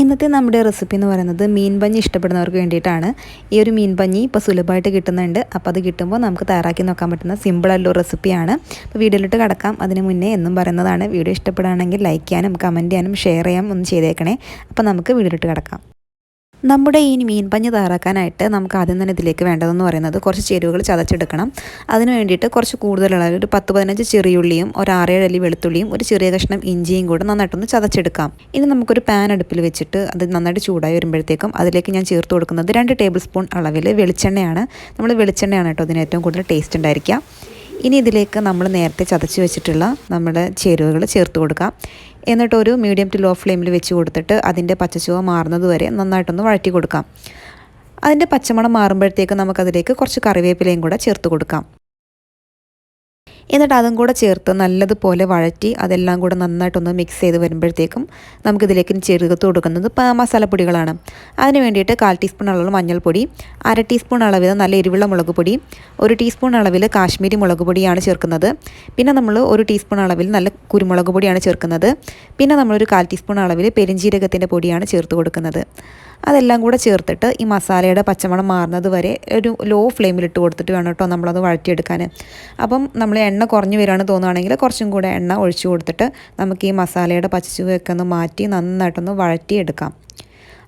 ഇന്നത്തെ നമ്മുടെ റെസിപ്പി എന്ന് പറയുന്നത് മീൻ പഞ്ഞി ഇഷ്ടപ്പെടുന്നവർക്ക് വേണ്ടിയിട്ടാണ്. ഈ ഒരു മീൻ പഞ്ഞി ഇപ്പോൾ സുലഭമായിട്ട് കിട്ടുന്നുണ്ട്. അപ്പോൾ അത് കിട്ടുമ്പോൾ നമുക്ക് തയ്യാറാക്കി നോക്കാൻ പറ്റുന്ന സിമ്പിളല്ലോ റെസിപ്പിയാണ് അപ്പോൾ വീഡിയോയിലിട്ട് കടക്കാം. അതിന് മുന്നേ എന്നും പറയുന്നതാണ്. വീഡിയോ ഇഷ്ടപ്പെടുകയാണെങ്കിൽ ലൈക്ക് ചെയ്യാനും കമന്റ് ചെയ്യാനും ഷെയർ ചെയ്യാനും ഒന്ന് ചെയ്തേക്കണേ. അപ്പോൾ നമുക്ക് വീഡിയോയിലിട്ട് കിടക്കാം. നമ്മുടെ ഈ മീൻ പഞ്ഞ് തയ്യാറാക്കാനായിട്ട് നമുക്ക് ആദ്യം തന്നെ ഇതിലേക്ക് വേണ്ടതെന്ന് പറയുന്നത് കുറച്ച് ചേരുവകൾ ചതച്ചെടുക്കണം. അതിന് വേണ്ടിയിട്ട് കുറച്ച് കൂടുതലുള്ള ഒരു പത്ത് പതിനഞ്ച് ചെറിയുള്ളിയും ഒരു ആറേഴ് അല്ലി വെളുത്തുള്ളിയും ഒരു ചെറിയ കഷ്ണം ഇഞ്ചിയും കൂടെ നന്നായിട്ടൊന്ന് ചതച്ചെടുക്കാം. ഇനി നമുക്കൊരു പാൻ അടുപ്പിൽ വെച്ചിട്ട് അത് നന്നായിട്ട് ചൂടായി വരുമ്പോഴത്തേക്കും അതിലേക്ക് ഞാൻ ചേർത്ത് കൊടുക്കുന്നത് രണ്ട് ടേബിൾ സ്പൂൺ അളവിൽ വെളിച്ചെണ്ണയാണ്. നമ്മൾ വെളിച്ചെണ്ണയാണ് കേട്ടോ അതിന് ഏറ്റവും കൂടുതൽ ടേസ്റ്റ് ഉണ്ടായിരിക്കുക. ഇനി ഇതിലേക്ക് നമ്മൾ നേരത്തെ ചതച്ച് വെച്ചിട്ടുള്ള നമ്മുടെ ചേരുവകൾ ചേർത്ത് കൊടുക്കാം. എന്നിട്ടൊരു മീഡിയം ടു ലോ ഫ്ലെയിമിൽ വെച്ച് കൊടുത്തിട്ട് അതിന്റെ പച്ചച്ചുവ മാറുന്നത് വരെ നന്നായിട്ടൊന്ന് വഴറ്റി കൊടുക്കാം. അതിന്റെ പച്ചമണം മാറുമ്പോഴത്തേക്ക് നമുക്കതിലേക്ക് കുറച്ച് കറിവേപ്പിലയും കൂടെ ചേർത്ത് കൊടുക്കാം. എന്നിട്ട് അതും കൂടെ ചേർത്ത് നല്ലതുപോലെ വഴറ്റി അതെല്ലാം കൂടെ നന്നായിട്ടൊന്ന് മിക്സ് ചെയ്ത് വരുമ്പോഴത്തേക്കും നമുക്കിതിലേക്ക് ചേർത്ത് കൊടുക്കുന്നത് മസാലപ്പൊടികളാണ്. അതിന് വേണ്ടിയിട്ട് കാൽ ടീസ്പൂൺ അളവ് മഞ്ഞൾപ്പൊടി അര ടീസ്പൂൺ അളവിൽ നല്ല എരിവുള്ള മുളക് പൊടി ഒരു ടീസ്പൂൺ അളവിൽ കാശ്മീരി മുളക് പൊടിയാണ് ചേർക്കുന്നത്. പിന്നെ നമ്മൾ ഒരു ടീസ്പൂൺ അളവിൽ നല്ല കുരുമുളക് പൊടിയാണ് ചേർക്കുന്നത്. പിന്നെ നമ്മളൊരു കാൽ ടീസ്പൂൺ അളവിൽ പെരിഞ്ജീരകത്തിന്റെ പൊടിയാണ് ചേർത്ത് കൊടുക്കുന്നത്. അതെല്ലാം കൂടെ ചേർത്തിട്ട് ഈ മസാലയുടെ പച്ചമണം മാറുന്നത് വരെ ഒരു ലോ ഫ്ലെയിമിൽ ഇട്ട് കൊടുത്തിട്ട് വേണം കേട്ടോ നമ്മളത് വഴറ്റിയെടുക്കാൻ. അപ്പം നമ്മൾ എണ്ണ കുറഞ്ഞു വരികയാണ് തോന്നുകയാണെങ്കിൽ കുറച്ചും കൂടെ എണ്ണ ഒഴിച്ചു കൊടുത്തിട്ട് നമുക്ക് ഈ മസാലയുടെ പച്ചച്ചുവയൊക്കെ ഒന്ന് മാറ്റി നന്നായിട്ടൊന്ന് വഴറ്റിയെടുക്കാം.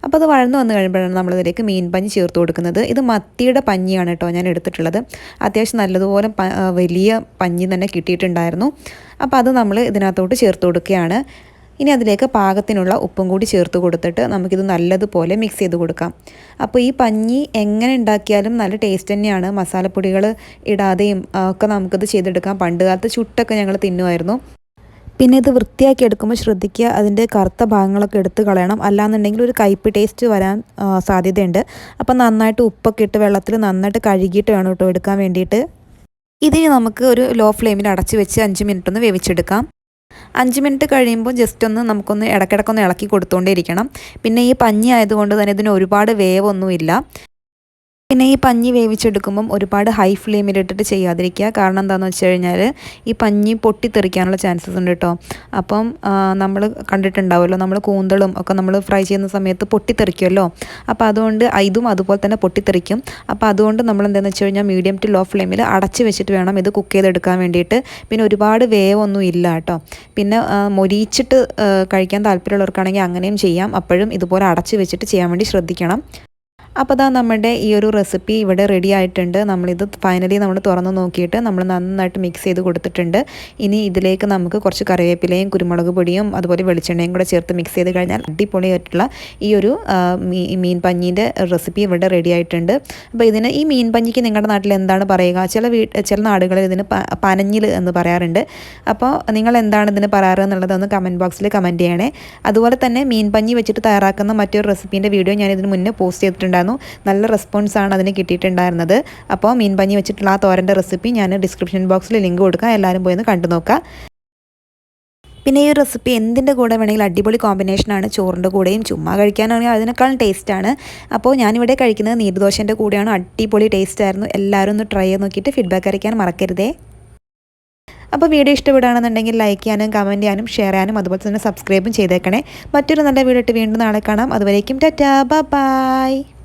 അപ്പോൾ അത് വഴന്നു വന്നു കഴിയുമ്പോഴാണ് നമ്മളിതിലേക്ക് മീൻ പഞ്ഞി ചേർത്ത് കൊടുക്കുന്നത്. ഇത് മത്തിയുടെ പഞ്ഞിയാണ് കേട്ടോ ഞാൻ എടുത്തിട്ടുള്ളത്. അത്യാവശ്യം നല്ലതുപോലെ വലിയ പഞ്ഞി തന്നെ കിട്ടിയിട്ടുണ്ടായിരുന്നു. അപ്പോൾ അത് നമ്മൾ ഇതിനകത്തോട്ട് ചേർത്ത് കൊടുക്കുകയാണ്. ഇനി അതിലേക്ക് പാകത്തിനുള്ള ഉപ്പും കൂടി ചേർത്ത് കൊടുത്തിട്ട് നമുക്കിത് നല്ലതുപോലെ മിക്സ് ചെയ്ത് കൊടുക്കാം. അപ്പോൾ ഈ പഞ്ഞി എങ്ങനെ ഉണ്ടാക്കിയാലും നല്ല ടേസ്റ്റ് തന്നെയാണ്. മസാലപ്പൊടികൾ ഇടാതെയും ഒക്കെ നമുക്കിത് ചെയ്തെടുക്കാം. പണ്ട് കാലത്ത് ചുട്ടൊക്കെ ഞങ്ങൾ തിന്നുമായിരുന്നു. പിന്നെ ഇത് വൃത്തിയാക്കി എടുക്കുമ്പോൾ ശ്രദ്ധിക്കുക അതിന്റെ കറുത്ത ഭാഗങ്ങളൊക്കെ എടുത്ത് കളയണം. അല്ലാന്നുണ്ടെങ്കിൽ ഒരു കയ്പ് ടേസ്റ്റ് വരാൻ സാധ്യതയുണ്ട്. അപ്പം നന്നായിട്ട് ഉപ്പൊക്കെ ഇട്ട് വെള്ളത്തിൽ നന്നായിട്ട് കഴുകിയിട്ട് വേണം കേട്ടോ എടുക്കാൻ വേണ്ടിയിട്ട്. ഇതിന് നമുക്ക് ഒരു ലോ ഫ്ലെയിമിൽ അടച്ച് വെച്ച് അഞ്ച് മിനിറ്റ് ഒന്ന് വേവിച്ചെടുക്കാം. അഞ്ച് മിനിറ്റ് കഴിയുമ്പോൾ ജസ്റ്റ് ഒന്ന് നമുക്കൊന്ന് ഇടയ്ക്കിടയ്ക്കൊന്ന് ഇളക്കി കൊടുത്തുകൊണ്ടേയിരിക്കണം പിന്നെ ഈ പഞ്ഞി ആയതുകൊണ്ട് തന്നെ ഇതിന് ഒരുപാട് വേവൊന്നുമില്ല. പിന്നെ ഈ പഞ്ഞി വേവിച്ചെടുക്കുമ്പം ഒരുപാട് ഹൈ ഫ്ലെയിമിലിട്ടിട്ട് ചെയ്യാതിരിക്കുക. കാരണം എന്താണെന്ന് വെച്ച് കഴിഞ്ഞാൽ ഈ പഞ്ഞി പൊട്ടിത്തെറിക്കാനുള്ള ചാൻസസ് ഉണ്ട് കേട്ടോ അപ്പം നമ്മൾ കണ്ടിട്ടുണ്ടാവുമല്ലോ നമ്മൾ കൂന്തളും ഒക്കെ നമ്മൾ ഫ്രൈ ചെയ്യുന്ന സമയത്ത് പൊട്ടിത്തെറിക്കുമല്ലോ. അപ്പോൾ അതുകൊണ്ട് ഇതും അതുപോലെ തന്നെ പൊട്ടിത്തെറിക്കും. അപ്പോൾ അതുകൊണ്ട് നമ്മൾ എന്താണെന്ന് വെച്ച് കഴിഞ്ഞാൽ മീഡിയം ടു ലോ ഫ്ലെയിമിൽ അടച്ച് വെച്ചിട്ട് വേണം ഇത് കുക്ക് ചെയ്തെടുക്കാൻ വേണ്ടിയിട്ട്. പിന്നെ ഒരുപാട് വേവൊന്നും ഇല്ല കേട്ടോ പിന്നെ മൊരിച്ചിട്ട് കഴിക്കാൻ താല്പര്യമുള്ളവർക്കാണെങ്കിൽ അങ്ങനെയും ചെയ്യാം. അപ്പോഴും ഇതുപോലെ അടച്ച് വെച്ചിട്ട് ചെയ്യാൻ വേണ്ടി ശ്രദ്ധിക്കണം. അപ്പോൾ അതാ നമ്മുടെ ഈ ഒരു റെസിപ്പി ഇവിടെ റെഡി ആയിട്ടുണ്ട്. നമ്മളിത് ഫൈനലി നമ്മൾ തുറന്ന് നോക്കിയിട്ട് നമ്മൾ നന്നായിട്ട് മിക്സ് ചെയ്ത് കൊടുത്തിട്ടുണ്ട്. ഇനി ഇതിലേക്ക് നമുക്ക് കുറച്ച് കറിവേപ്പിലയും കുരുമുളക് പൊടിയും അതുപോലെ വെളിച്ചെണ്ണയും കൂടെ ചേർത്ത് മിക്സ് ചെയ്ത് കഴിഞ്ഞാൽ അടിപൊളിയായിട്ടുള്ള ഈ ഒരു മീൻ പഞ്ഞീന്റെ റെസിപ്പി ഇവിടെ റെഡി ആയിട്ടുണ്ട്. അപ്പോൾ ഇതിന് ഈ മീൻ പഞ്ഞിക്ക് നിങ്ങളുടെ നാട്ടിൽ എന്താണ് പറയുക? ചില ചില നാടുകളിൽ ഇതിന് പനഞ്ഞിൽ എന്ന് പറയാറുണ്ട്. അപ്പോൾ നിങ്ങൾ എന്താണ് ഇതിന് പറയാറ് എന്നുള്ളതൊന്ന് കമന്റ് ബോക്സിൽ കമന്റ് ചെയ്യണേ. അതുപോലെ തന്നെ മീൻ പഞ്ഞി വെച്ചിട്ട് തയ്യാറാക്കുന്ന മറ്റൊരു റെസിപ്പീന്റെ വീഡിയോ ഞാൻ ഇതിന് മുന്നേ പോസ്റ്റ് ചെയ്തിട്ടുണ്ടായിരുന്നു. ഉണ്ടായിരുന്നു. നല്ല റെസ്പോൺസാണ് അതിന് കിട്ടിയിട്ടുണ്ടായിരുന്നത്. അപ്പോൾ മീൻ പഞ്ഞി വെച്ചിട്ടുള്ള ആ തോരന്റെ റെസിപ്പി ഞാൻ ഡിസ്ക്രിപ്ഷൻ ബോക്സിൽ ലിങ്ക് കൊടുക്കാം. എല്ലാവരും പോയി ഒന്ന് കണ്ടു നോക്കുക. പിന്നെ ഈ റെസിപ്പി എന്തിന്റെ കൂടെ വേണമെങ്കിൽ അടിപൊളി കോമ്പിനേഷനാണ് ചോറിന്റെ കൂടെയും ചുമ്മാ കഴിക്കാനാണെങ്കിൽ അതിനേക്കാളും ടേസ്റ്റാണ് അപ്പോൾ ഞാനിവിടെ കഴിക്കുന്നത് നീർദോശന്റെ കൂടെയാണ്. അടിപൊളി ടേസ്റ്റ് ആയിരുന്നു. എല്ലാവരും ഒന്ന് ട്രൈ ചെയ്ത് നോക്കിയിട്ട് ഫീഡ്ബാക്ക് അറിയിക്കാൻ മറക്കരുതേ. അപ്പോൾ വീഡിയോ ഇഷ്ടപ്പെടുകയാണെന്നുണ്ടെങ്കിൽ ലൈക്ക് ചെയ്യാനും കമന്റ് ചെയ്യാനും ഷെയർ ചെയ്യാനും അതുപോലെ തന്നെ സബ്സ്ക്രൈബും ചെയ്തേക്കണേ. മറ്റൊരു നല്ല വീഡിയോ ഇട്ട് വീണ്ടും നാളെ കാണാം. അതുവരേക്കും ടാറ്റാ. ബൈ